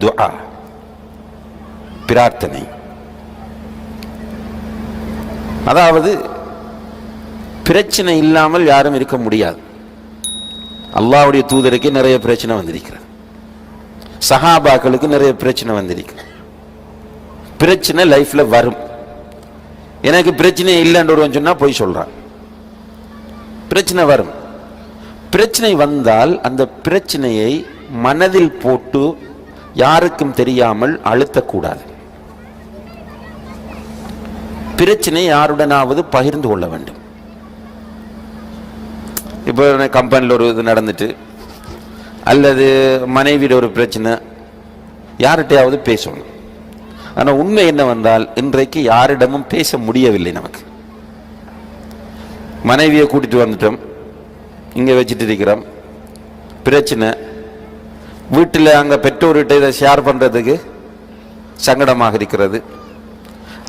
துஆ பிரார்த்தனை. அதாவது பிரச்சனை இல்லாமல் யாரும் இருக்க முடியாது. அல்லாவுடைய தூதருக்கு நிறைய பிரச்சனை வந்திருக்கிறது. சஹாபாக்களுக்கு நிறைய பிரச்சனை வந்திருக்கு பிரச்சனை லைஃப்ல வரும். எனக்கு பிரச்சனை இல்லைன்ற ஒருவன் சொன்னா போய் சொல்றான். பிரச்சனை வரும். பிரச்சனை வந்தால் அந்த பிரச்சனையை மனதில் போட்டு யாருக்கும் தெரியாமல் அழுத்தக்கூடாது. பிரச்சனை யாருடனாவது பகிர்ந்து கொள்ள வேண்டும். இப்போ கம்பெனியில் ஒரு இது நடந்துட்டு அல்லது மனைவியில் ஒரு பிரச்சனை யார்கிட்டையாவது பேசணும். ஆனால் உண்மை என்ன வந்தால் இன்றைக்கு யாரிடமும் பேச முடியவில்லை நமக்கு. மனைவியை கூட்டிட்டு வந்துட்டோம் இங்கே வச்சுட்டு இருக்கிறோம். பிரச்சனை வீட்டில் அங்கே பெற்றோர்கிட்ட இதை ஷேர் பண்ணுறதுக்கு சங்கடமாக இருக்கிறது.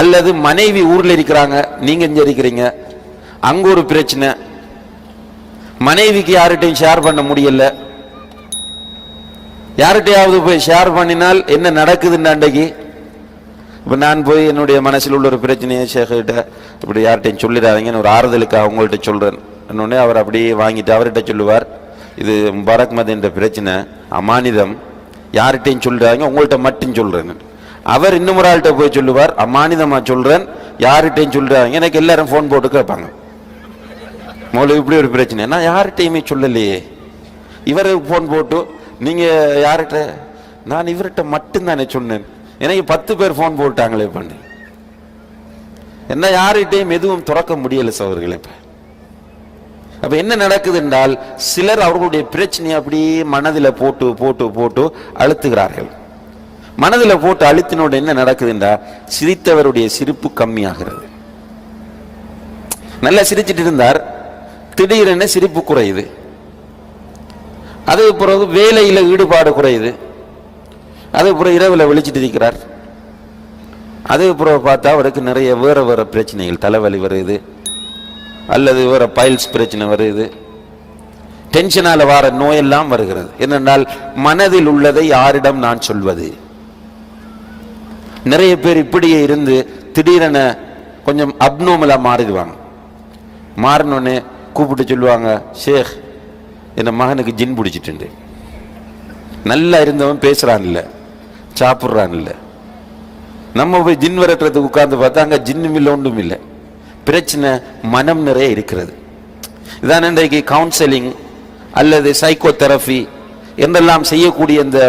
அல்லது மனைவி ஊரில் இருக்கிறாங்க நீங்கள் இங்கே இருக்கிறீங்க அங்கே ஒரு பிரச்சனை. மனைவிக்கு யார்கிட்டையும் ஷேர் பண்ண முடியல. யார்கிட்டையாவது போய் ஷேர் பண்ணினால் என்ன நடக்குதுன்னு அன்றைக்கு? இப்போ நான் போய் என்னுடைய மனசில் உள்ள ஒரு பிரச்சனையை சேகிட்ட இப்படி யார்கிட்டையும் சொல்லிடாதீங்கன்னு ஒரு ஆறுதலுக்கு அவங்கள்ட்ட சொல்கிறேன் இன்னொன்னே அவர் அப்படியே வாங்கிட்டு அவர்கிட்ட சொல்லுவார். இது முபாரக் மத் என்ற பிரச்சனை. அமானிதம் யார்கிட்டையும் சொல்கிறாங்க உங்கள்கிட்ட மட்டும் சொல்கிறேங்க அவர் இன்னும் ஒரு ஆள்கிட்ட போய் சொல்லுவார் அமானிதமாக சொல்கிறேன் யார்கிட்டையும் சொல்கிறாங்க எனக்கு எல்லாரும் ஃபோன் போட்டு கேட்பாங்க. முதல்ல இப்படி ஒரு பிரச்சனை. நான் யார்கிட்டையுமே சொல்லலையே. இவர் ஃபோன் போட்டு நீங்கள் யார்கிட்ட? நான் இவர்கிட்ட மட்டும்தானே சொன்னேன். எனக்கு பத்து பேர் ஃபோன் போட்டாங்களே பண்ணு என்ன யார்கிட்டையும் எதுவும் துறக்க முடியலை சவர்களே இப்போ. அப்போ என்ன நடக்குது என்றால் சிலர் அவர்களுடைய பிரச்சனையை அப்படியே மனதில் போட்டு போட்டு போட்டு அழுத்துகிறார்கள். மனதில் போட்டு அழுத்தினோட என்ன நடக்குது என்றால் சிரித்தவருடைய சிரிப்பு கம்மியாகிறது. நல்லா சிரிச்சிட்டு இருந்தார். திடீரென சிரிப்பு குறையுது. அதுக்கு பிறகு வேலையில ஈடுபாடு குறையுது. அதுக்கு பிறகு இரவில் விழிச்சிட்டு இருக்கிறார் அதுக்கு பிறகு பார்த்தா அவருக்கு நிறைய வேறு வேறு பிரச்சனைகள் தலைவலி வருது. அல்லது வர பைல்ஸ் பிரச்சனை வருது. டென்ஷனால வர நோயெல்லாம் வருகிறது. என்னென்றால் மனதில் உள்ளதை யாரிடம் நான் சொல்வது? நிறைய பேர் இப்படியே இருந்து திடீரென கொஞ்சம் அப்னோமலாக மாறிடுவாங்க. மாறினோடனே கூப்பிட்டு சொல்லுவாங்க ஷேக் என் மகனுக்கு ஜின் பிடிச்சிட்டு நல்லா இருந்தவன் பேசுகிறான் இல்லை சாப்பிட்றான் இல்லை. நம்ம போய் ஜின் விரட்டுறதுக்கு உட்காந்து பார்த்தா அங்கே ஜின்னும் இல்லை ஒன்றும் இல்லை. பிரச்சனை மனம் நிறைய இருக்கிறது. இதான் இன்றைக்கு கவுன்சிலிங் அல்லது சைக்கோ தெரபி என்றெல்லாம் செய்யக்கூடிய இந்த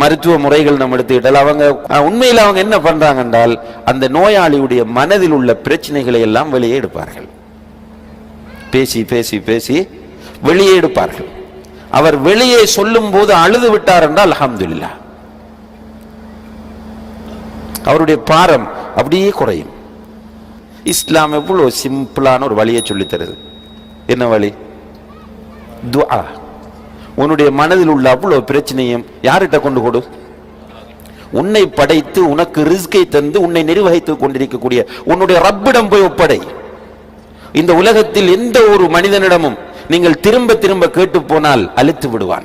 மருத்துவ முறைகள் நம்ம எடுத்துக்கிட்டால் அவங்க உண்மையில் அவங்க என்ன பண்ணுறாங்க என்றால் அந்த நோயாளியுடைய மனதில் உள்ள பிரச்சனைகளை எல்லாம் வெளியே எடுப்பார்கள். பேசி பேசி பேசி வெளியே எடுப்பார்கள். அவர் வெளியே சொல்லும் போது அழுது விட்டார் என்றால் அஹமதுல்லா அவருடைய பாரம் அப்படியே குறையும். இஸ்லாம் எவ்வளோ சிம்பிளான ஒரு வழியை சொல்லித் தருது என்ன வழி? துஆ. உன்னுடைய மனதில் உள்ள அவ்வளோ பிரச்சனையும் யார்கிட்ட கொண்டு கொடு? உன்னை படைத்து உனக்கு ரிஸ்கை தந்து உன்னை நிர்வகித்துக் கொண்டிருக்கக்கூடிய உன்னுடைய ரப்பிடம் போய் ஒப்படை. இந்த உலகத்தில் எந்த ஒரு மனிதனிடமும் நீங்கள் திரும்ப திரும்ப கேட்டு போனால் அழித்து விடுவான்.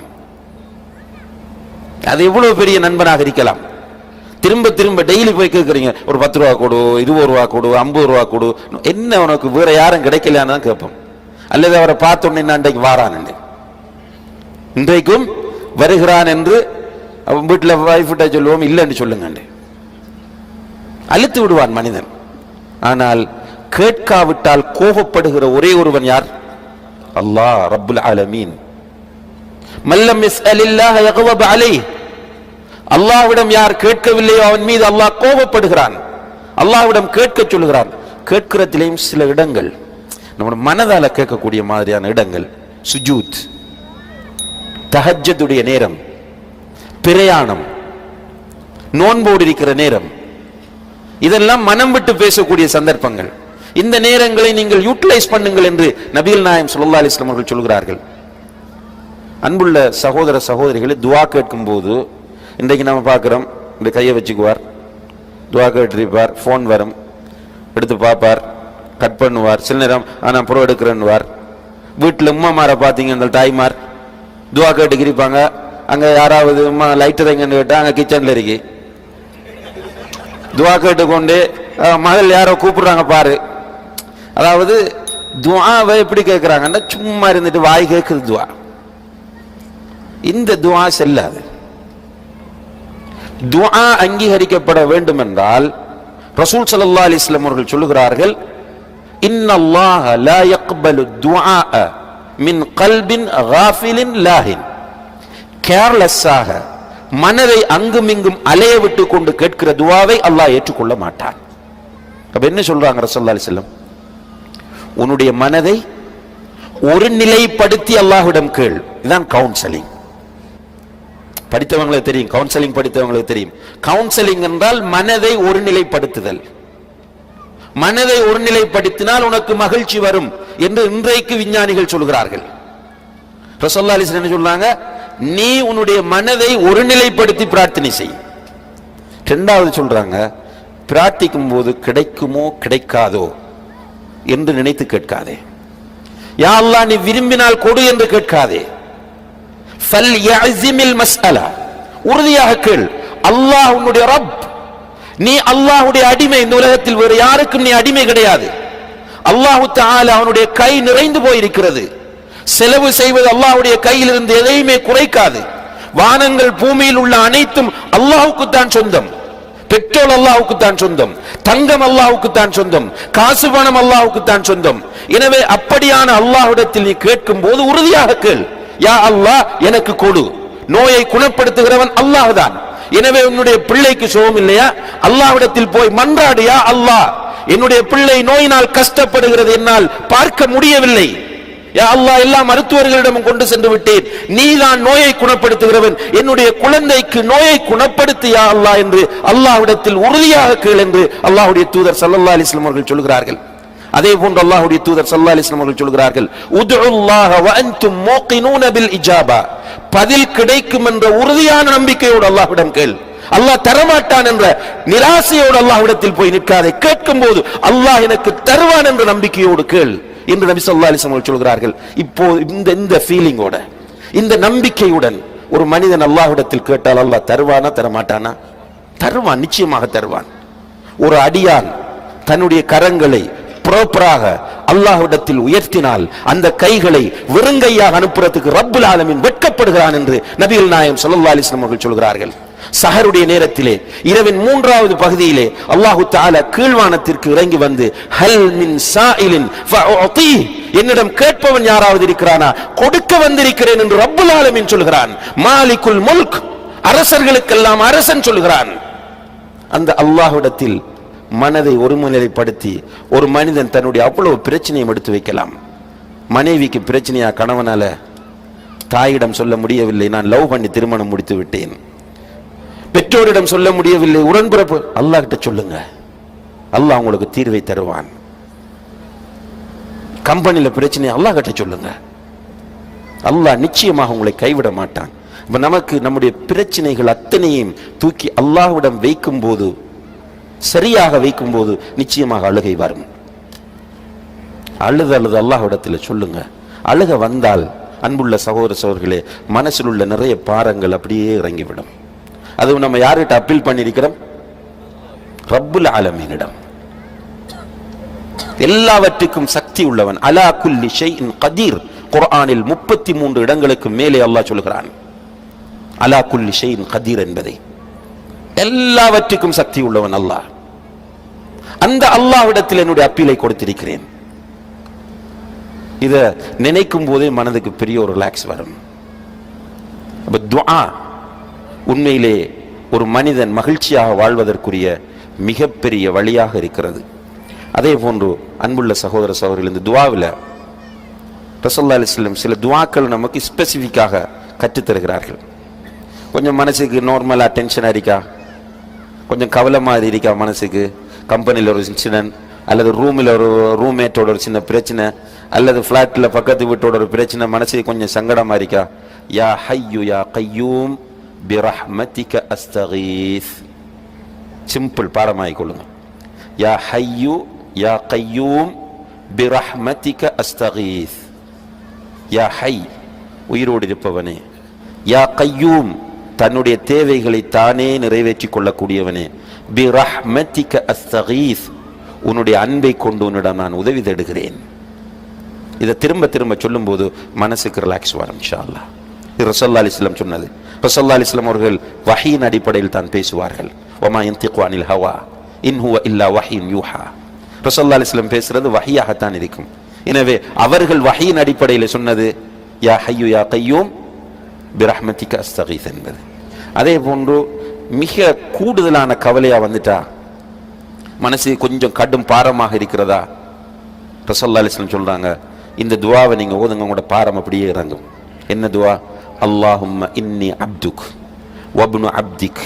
அது எவ்வளவு பெரிய நண்பனாக இருக்கலாம். திரும்ப திரும்ப டெய்லி போய் கேட்குறீங்க ஒரு பத்து ரூபா கொடு இருபது ரூபா கொடு ஐம்பது ரூபா கொடு. என்ன உனக்கு வேற யாரும் கிடைக்கலான்னு தான் கேட்போம். அல்லது அவரை பார்த்தோன்னே நான் அன்றைக்கு வாரான் இன்றைக்கும் வருகிறான் என்று அவன் வீட்டில் வைஃப்கிட்ட சொல்லுவோம் இல்லைன்னு சொல்லுங்க அழுத்து விடுவான் மனிதன். ஆனால் கேட்காவிட்டால் கோபப்படுகிற ஒரே ஒருவன் யார்? அல்லாஹ் ரபுல் அலமீன் மல்லம் யஸ்அலில்லாஹ யக்வப் அலைஹ். அல்லாவிடம் யார் கேட்கவில்லையோ அவன் மீது அல்லாஹ் கோபப்படுகிறான். அல்லாஹ்விடம் கேட்க சொல்லுகிறான். கேட்கிறதிலேயும் சில இடங்கள் நம்ம மனதால கேட்கக்கூடிய மாதிரியான இடங்கள். சுஜூத் தஹஜ்ஜுடைய நேரம் பிரயாணம் நோன்போடு இருக்கிற நேரம். இதெல்லாம் மனம் விட்டு பேசக்கூடிய சந்தர்ப்பங்கள். இந்த நேரங்களை நீங்கள் யூட்டிலைஸ் பண்ணுங்கள் என்று நபிகள் நாயம் சுல்லா அலிஸ்லாம் அவர்கள் சொல்கிறார்கள். அன்புள்ள சகோதர சகோதரிகளை துவா கேட்கும் போது இன்றைக்கு நம்ம பார்க்குறோம். இந்த கையை வச்சுக்குவார். துவா கேட்டிருப்பார். ஃபோன் வரும். எடுத்து பார்ப்பார். கட் பண்ணுவார். சில நேரம் ஆனால் புறம் எடுக்கிறேன்னுவார். வீட்டில் உம்மாமாரை பார்த்தீங்க இந்த தாய்மார். துவா கேட்டு இருப்பாங்க அங்கே யாராவது லைட்டு எங்கன்னு கேட்டால் அங்கே கிச்சன்ல இருக்கு. துவா கேட்டுக்கொண்டு கொண்டு மகள் யாரோ கூப்பிடுறாங்க பாரு. அதாவது துவாவை எப்படி கேட்குறாங்கன்னா சும்மா இருந்துட்டு வாய் கேட்குது துவா. இந்த துவா செல்லாது. துஆ அங்கீகரிக்கப்பட வேண்டும் என்றால் ரசூல் சல்லா அலி இஸ்லாம் அவர்கள் சொல்லுகிறார்கள் இன்னல்லாஹ லா யக்பலு துஆ மின் கல்பின் காஃபிலின் லாஹின். கேர்லெஸ்ஸாக மனதை அங்குமிங்கும் அலைய விட்டு கொண்டு கேட்கிற துவாவை அல்லாஹ் ஏற்றுக்கொள்ள மாட்டான். அப்ப என்ன சொல்றாங்க ரசூலுல்லாஹி அலி வஸல்லம்? உன்னுடைய மனதை ஒரு நிலைப்படுத்தி அல்லாஹ்விடம் கேள். இதுதான் கவுன்சிலிங். படித்தவங்களுக்கு தெரியும் கவுன்சிலிங் படித்தவங்களுக்கு தெரியும். கவுன்சிலிங் என்றால் மனதை ஒருநிலைப்படுத்துதல். மனதை ஒருநிலைப்படுத்தினால் உனக்கு மகிழ்ச்சி வரும் என்று இன்றைக்கு விஞ்ஞானிகள் சொல்கிறார்கள். ரசோல்லா அலிஸ்லாம் என்ன சொல்றாங்க? நீ உன்னுடைய மனதை ஒருநிலைப்படுத்தி பிரார்த்தனை செய். ரெண்டாவது சொல்றாங்க பிரார்த்திக்கும் போது கிடைக்குமோ கிடைக்காதோ என்று நினைத்து கேட்காதே. யாரெல்லாம் அல்லாஹ் நீ விரும்பினால் கொடு என்று கேட்காதே. ஃபல் யஅஸிமில் மஸ்அலா உறுதியாக கேள். அல்லாஹ் உன்னுடைய ரப். நீ அல்லாஹ்வுடைய அடிமை. இந்த உலகத்தில் வேறு யாருக்கும் நீ அடிமை கிடையாது. அல்லாஹு தால அவனுடைய கை நிறைந்து போயிருக்கிறது. செலவு செய்வது அல்லாஹ்வுடைய கையில் இருந்து எதையுமே குறைக்காது. வானங்கள் பூமியில் உள்ள அனைத்தும் அல்லாஹுக்கு தான் சொந்தம். பெட்ரோல் அல்லாஹுக்கு தான் சொந்தம். தங்கம் அல்லாஹுக்கு தான் சொந்தம். காசு பணம் அல்லாஹுக்கு தான் சொந்தம். எனவே அப்படியான அல்லாஹுடத்தில் நீ கேட்கும் போது உறுதியாக கேள். யா அல்லாஹ் எனக்கு கொடு. நோயை குணப்படுத்துகிறவன் அல்லாஹ் தான். எனவே உன்னுடைய பிள்ளைக்கு சுகம் இல்லையா? அல்லாஹ்விடத்தில் போய் மன்றாடு யா அல்லாஹ். என்னுடைய பிள்ளை நோயினால் கஷ்டப்படுகிறது என்னால் பார்க்க முடியவில்லை. யா அல்லாஹ் எல்லா மருத்துவர்களிடமும் கொண்டு சென்று விட்டேன். நீதான் நோயை குணப்படுத்துகிறவன். என்னுடைய குழந்தைக்கு நோயை குணப்படுத்தியா அல்லாஹ் என்று அல்லாஹ்விடத்தில் உறுதியாக கேள் என்று அல்லாஹுடைய தூதர் ஸல்லல்லாஹு அலிஸ்லாம் அவர்கள் சொல்கிறார்கள். அதே போன்று அல்லாஹுடைய தூதர் சல்லா அலைஹி அவர்கள் சொல்கிறார்கள் உதுல்லாஹ வ மூகினூன பில் இஜாபா. பதில் கிடைக்கும் என்ற உறுதியான நம்பிக்கையோடு அல்லாஹ்விடம் கேள். அல்லாஹ் தரமாட்டான் என்ற நிராசையோடு அல்லாஹ்விடத்தில் போய் நிற்காதே. கேட்கும் போது அல்லாஹ் எனக்கு தருவான் என்ற நம்பிக்கையோடு கேள் என்று நபி ஸல்லல்லாஹு அலைஹி அவர்கள் சொல்கிறார்கள். இப்போ இந்த இந்த ஃபீலிங்கோட இந்த நம்பிக்கையுடன் ஒரு மனிதன் அல்லாஹ்விடத்தில் கேட்டால் அல்லாஹ் தருவானா தரமாட்டானா? தருவான் நிச்சயமாக தருவான். ஒரு அடியான் தன்னுடைய கரங்களை ப்ராப்பராக அல்லாஹ்விடத்தில் உயர்த்தினால் அந்த கைகளை வெறுங்கையாக அனுப்புறதுக்கு ரப்புல் ஆலமின் வெட்கப்படுகிறான் என்று நபிகள் நாயம் சல்லா அலைஹி அவர்கள் சொல்கிறார்கள். சஹருடைய நேரத்திலே இரவின் மூன்றாவது பகுதியிலே அல்லாஹு தால கீழ்வானத்திற்கு இறங்கி வந்து ஹல் மின் சாயிலின் என்னிடம் கேட்பவன் யாராவது இருக்கிறானா? கொடுக்க வந்திருக்கிறேன் என்று ரப்புல் ஆலமின் சொல்கிறான். மாலிகுல் முல்க் அரசர்களுக்கெல்லாம் அரசன் சொல்கிறான். அந்த அல்லாஹ்விடத்தில் மனதை ஒருமுனைப்படுத்தி ஒரு மனிதன் தன்னுடைய அவ்வளவு பிரச்சனையும் எடுத்து வைக்கலாம். மனைவிக்கு பிரச்சனையா கணவனால தாயிடம் சொல்ல முடியவில்லை. நான் லவ் பண்ணி திருமணம் முடித்து விட்டேன். பெற்றோரிடம் சொல்ல முடியவில்லை. உடன்பிறப்பு அல்லாஹ் கிட்ட சொல்லுங்க. அல்லாஹ் உங்களுக்கு தீர்வை தருவான். கம்பெனியில் பிரச்சனை அல்லாஹ் கிட்ட சொல்லுங்க. அல்லாஹ் நிச்சயமாக உங்களை கைவிட மாட்டான். இப்போ நமக்கு நம்முடைய பிரச்சனைகள் அத்தனையும் தூக்கி அல்லாஹ்விடம் வைக்கும் போது சரியாக வைக்கும் போது நிச்சயமாக அழுகை வரும். அழுது அழுது அல்லாஹிடத்தில் சொல்லுங்க. அழுக வந்தால் அன்புள்ள சகோதர சகோதரர்களே மனசில் உள்ள நிறைய பாரங்கள் அப்படியே இறங்கிவிடும். அதுவும் நம்ம யார்கிட்ட அப்பீல் பண்ணியிருக்கிறோம்? ரப்புல் ஆலமீனிடம். எல்லாவற்றுக்கும் சக்தி உள்ளவன் அலா குல்லி ஷைஇன் கதீர். குர்ஆனில் முப்பத்தி மூன்று இடங்களுக்கு மேலே அல்லாஹ் சொல்கிறான். அலா குல்லி ஷைஇன் கதீர் என்பதை. எல்லாவற்றுக்கும் சக்தி உள்ளவன் அல்லாஹ். அந்த அல்லாஹ்விடத்தில் என்னுடைய அப்பீலை கொடுத்திருக்கிறேன். இத நினைக்கும் போதே மனதுக்கு பெரிய ஒரு ரிலாக்ஸ் வரும். அப்ப உண்மையிலே ஒரு மனிதன் மகிழ்ச்சியாக வாழ்வதற்குரிய மிகப்பெரிய வழியாக இருக்கிறது. அதே போன்று அன்புள்ள சகோதர சகோதரிகள் இந்த துவாவில் ரசல்லா அலிஸ்லம் சில துவாக்கள் நமக்கு ஸ்பெசிஃபிக்காக கற்றுத்தருகிறார்கள். கொஞ்சம் மனசுக்கு நார்மலாக டென்ஷனாக இருக்கா? கொஞ்சம் கவலை மாதிரி இருக்கா மனசுக்கு? கம்பெனியில் ஒரு இன்சிடென்ட் அல்லது ரூமில் ஒரு ரூம்மேட்டோட ஒரு சின்ன பிரச்சனை அல்லது ஃப்ளாட்டில் பக்கத்து வீட்டோட ஒரு பிரச்சனை மனசு கொஞ்சம் சங்கடமாக இருக்கா? யா ஹையு யா கையூம் பிரஹ்மதிக அஸ்தகீஸ். சிம்பிள் பாடமாகிக் கொள்ளுங்க. யா ஹையு யா கையூம் பிரஹ்மதிக அஸ்தகீஸ். யா ஹை உயிரோடு இருப்பவனே யா கையூம் தன்னுடைய தேவைகளை தானே நிறைவேற்றிக் கொள்ளக்கூடியவனே. பிரஹ்மத்திக அஸ்தகீஸ் உன்னுடைய அன்பை கொண்டு உன்னிடம் நான் உதவி தேடுகிறேன். இதை திரும்ப திரும்ப சொல்லும்போது மனசுக்கு ரிலாக்ஸ் வரும் ஷால்லா இது ரசல்லா அலிஸ்லாம் சொன்னது. ரசல்லா அலிஸ்லாம் அவர்கள் வஹீன் அடிப்படையில் தான் பேசுவார்கள். ஒமா யந்திகு அனில் ஹவா இன் ஹுவ இல்லா வஹீன் யூஹா. ரசல்லா அலிஸ்லாம் பேசுறது வஹியாகத்தான் இருக்கும். எனவே அவர்கள் வஹீன் அடிப்படையில் சொன்னது யா ஹையு யா கையூம் பிரஹ்மதிக்கு அஸ்தகீஸ் என்பது. அதே போன்று மிக கூடுதலான கவலையா வந்துட்டா மனசு கொஞ்சம் கடும் பாரமாக இருக்கிறதா ரசல்லா அலிஸ்லாம் சொல்றாங்க இந்த துவாவை நீங்க ஓதுங்க உங்களோட பாரம் அப்படியே இறங்கும் என்ன துவா அல்லாஹும்ம இன்னி அப்துக் வப்னு அப்திக்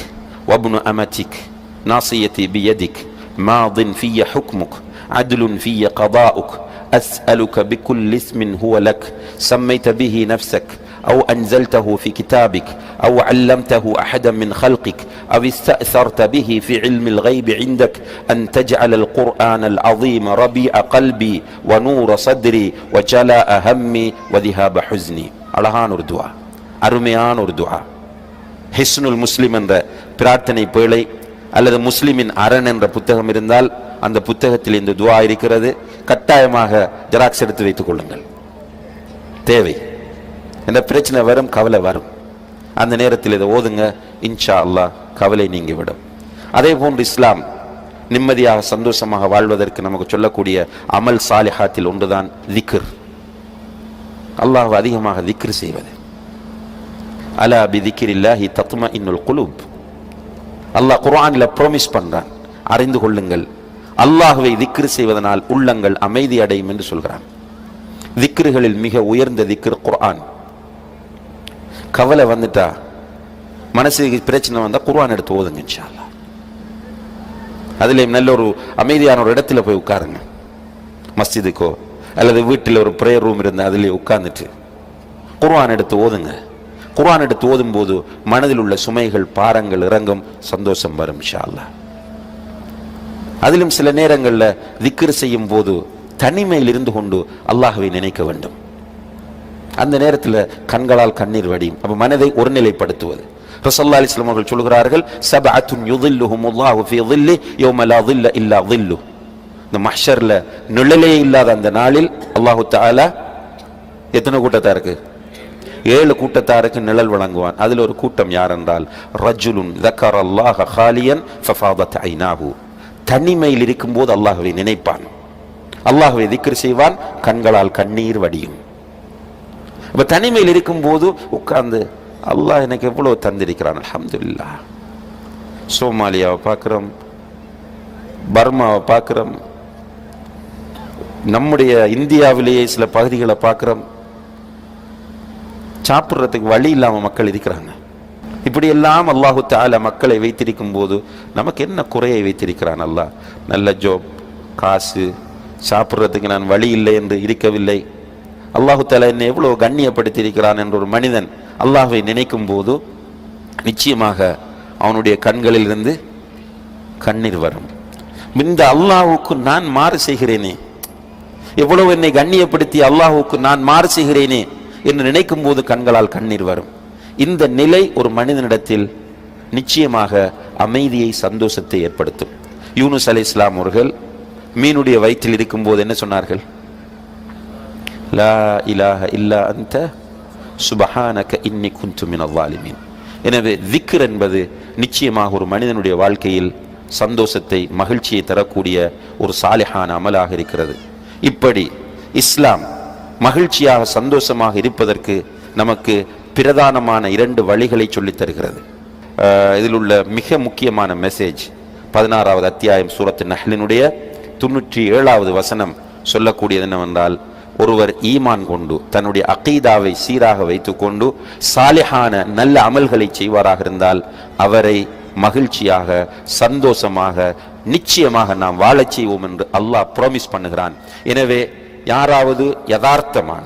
வப்னு அமதிக் நாசியத்தி பியதிக் மாதின் ஃபிய ஹுக்முக் عدل في قضاؤك أسألك بكل اسم هو لك سميت به نفسك أو أنزلته في كتابك أو علمته أحدا من خلقك أو استأثرت به في علم الغيب عندك أن تجعل القرآن العظيم ربيع قلبي ونور صدري وجلاء همي وذهاب حزني அழகான ஒரு துவா அருமையான ஒரு துவா ஹிஸ்னுல் முஸ்லிம் என்ற பிரார்த்தனை பேழை அல்லது முஸ்லிமின் அரண் என்ற புத்தகம் இருந்தால் அந்த புத்தகத்தில் இந்த துவா இருக்கிறது கட்டாயமாக ஜெராக்ஸ் எடுத்து வைத்துக் கொள்ளுங்கள் தேவை இந்த பிரச்சனை வரும் கவலை வரும். அந்த நேரத்தில் இதை ஓதுங்க இன்ஷா அல்லாஹ் கவலை நீங்கிவிடும். அதே போன்று இஸ்லாம் நிம்மதியாக சந்தோஷமாக வாழ்வதற்கு நமக்கு சொல்லக்கூடிய அமல் சாலிஹாத்தில் ஒன்றுதான் திக்ர். அல்லாஹ் அதிகமாக திக்ர் செய்வது. அலா பி திக்ரில்லாஹி தத்ம இன்னுல் குலூப். அல்லாஹ் குர்ஆன்ல ப்ரோமிஸ் பண்றான் அறிந்து கொள்ளுங்கள். அல்லாஹுவை திக்ர் செய்வதனால் உள்ளங்கள் அமைதி அடையும் என்று சொல்கிறான். திக்ருகளில் மிக உயர்ந்த திக்ர் குர்ஆன். கவலை வந்துட்டா மனசுக்கு பிரச்சனை வந்தால் குர்வான் எடுத்து ஓதுங்க இன்ஷா அதுலேயும் நல்ல ஒரு அமைதியான ஒரு இடத்துல போய் உட்காருங்க. மஸ்ஜிதுக்கோ அல்லது வீட்டில் ஒரு ப்ரேயர் ரூம் இருந்து அதிலே உட்காந்துட்டு குர்வான் எடுத்து ஓதுங்க. குர்ஆன் எடுத்து ஓதும் போது மனதில் உள்ள சுமைகள் பாரங்கள் இறங்கும் சந்தோஷம் வரும் ஷால்லா அதிலும் சில நேரங்களில் திக்ர் செய்யும் போது தனிமையில் இருந்து கொண்டு அல்லாஹுவை நினைக்க வேண்டும். அந்த நேரத்தில் கண்களால் கண்ணீர் வடியும். அப்போ மனதை ஒருநிலைப்படுத்துவது. ரசல்லா அலிஸ்லாம் அவர்கள் சொல்கிறார்கள் சப அத்துன் யுதில்லுஹுமுல்லாஹு ஃபி ظில்லி இல்லா ظில்லு இந்த மஹ்ஷரில் நிழலே இல்லாத அந்த நாளில் அல்லாஹு தாலா எத்தனை கூட்டத்தான் இருக்குது ஏழு கூட்டத்தாருக்கு நிழல் வழங்குவான். அதில் ஒரு கூட்டம் யார் என்றால் ரஜுலுன் தக்கர் அல்லாஹ ஹாலியன் ஃபஃபாதத் ஐநாஹு தனிமையில் இருக்கும்போது அல்லாஹுவை நினைப்பான். அல்லாஹுவை திக்ர் செய்வான் கண்களால் கண்ணீர் வடியும். அப்ப தனிமையில் இருக்கும்போது உட்கார்ந்து அல்லாஹ் எனக்கு எவ்வளவு தந்திருக்கிறான் அலமதுல்லா சோமாலியாவை பார்க்குறோம் பர்மாவை பார்க்குறோம் நம்முடைய இந்தியாவிலேயே சில பகுதிகளை பார்க்குறோம். சாப்பிட்றதுக்கு வழி இல்லாமல் மக்கள் இருக்கிறாங்க. இப்படி எல்லாம் அல்லாஹு தால மக்களை வைத்திருக்கும் போது நமக்கு என்ன குறையை வைத்திருக்கிறான் அல்லாஹ்? நல்ல ஜோப் காசு சாப்பிட்றதுக்கு நான் வழி இல்லை என்று இருக்கவில்லை. அல்லாஹு தாலா என்னை எவ்வளவு கண்ணியப்படுத்தியிருக்கிறான் என்ற ஒரு மனிதன் அல்லாஹுவை நினைக்கும் போது நிச்சயமாக அவனுடைய கண்களில் இருந்து கண்ணீர் வரும். இந்த அல்லாஹுக்கு நான் மாறு செய்கிறேனே. எவ்வளவு என்னை கண்ணியப்படுத்தி அல்லாஹுக்கு நான் மாறு செய்கிறேனே என்று நினைக்கும் போது கண்களால் கண்ணீர் வரும். இந்த நிலை ஒரு மனிதனிடத்தில் நிச்சயமாக அமைதியை சந்தோஷத்தை ஏற்படுத்தும். யூனுஸ் அலி இஸ்லாம் அவர்கள் மீனுடைய வயிற்றில் இருக்கும்போது என்ன சொன்னார்கள்? லா இலாஹ இல்லா அந்த சுபஹானக இன்னி குந்து மினல் எனவே திக்ர் என்பது நிச்சயமாக ஒரு மனிதனுடைய வாழ்க்கையில் சந்தோஷத்தை மகிழ்ச்சியை தரக்கூடிய ஒரு சாலிஹான அமலாக இருக்கிறது. இப்படி இஸ்லாம் மகிழ்ச்சியாக சந்தோஷமாக இருப்பதற்கு நமக்கு பிரதானமான இரண்டு வழிகளை சொல்லித் தருகிறது. இதில் உள்ள மிக முக்கியமான மெசேஜ் பதினாறாவது அத்தியாயம் சூரத்து நஹ்லினுடைய தொண்ணூற்றி ஏழாவது வசனம் சொல்லக்கூடியது என்னவென்றால் ஒருவர் ஈமான் கொண்டு தன்னுடைய அகீதாவை சீராக வைத்துக்கொண்டு சாலிஹான நல்ல அமல்களை செய்வாராக இருந்தால் அவரை மகிழ்ச்சியாக சந்தோஷமாக நிச்சயமாக நாம் வாழச் செய்வோம் என்று அல்லாஹ் ப்ராமிஸ் பண்ணுகிறான். எனவே யாராவது யதார்த்தமான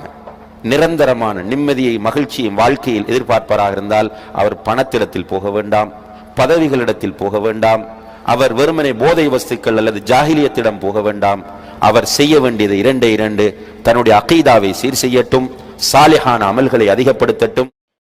நிரந்தரமான நிம்மதியை மகிழ்ச்சியும் வாழ்க்கையில் எதிர்பார்ப்பாராக இருந்தால் அவர் பணத்திடத்தில் போக வேண்டாம் பதவிகளிடத்தில் போக வேண்டாம் அவர் வெறுமனை போதை வஸ்துக்கள் அல்லது ஜாகிலியத்திடம் போக வேண்டாம் அவர் செய்ய வேண்டியது இரண்டே இரண்டு. தன்னுடைய அகைதாவை சீர் செய்யட்டும். சாலிஹான அமல்களை அதிகப்படுத்தட்டும்.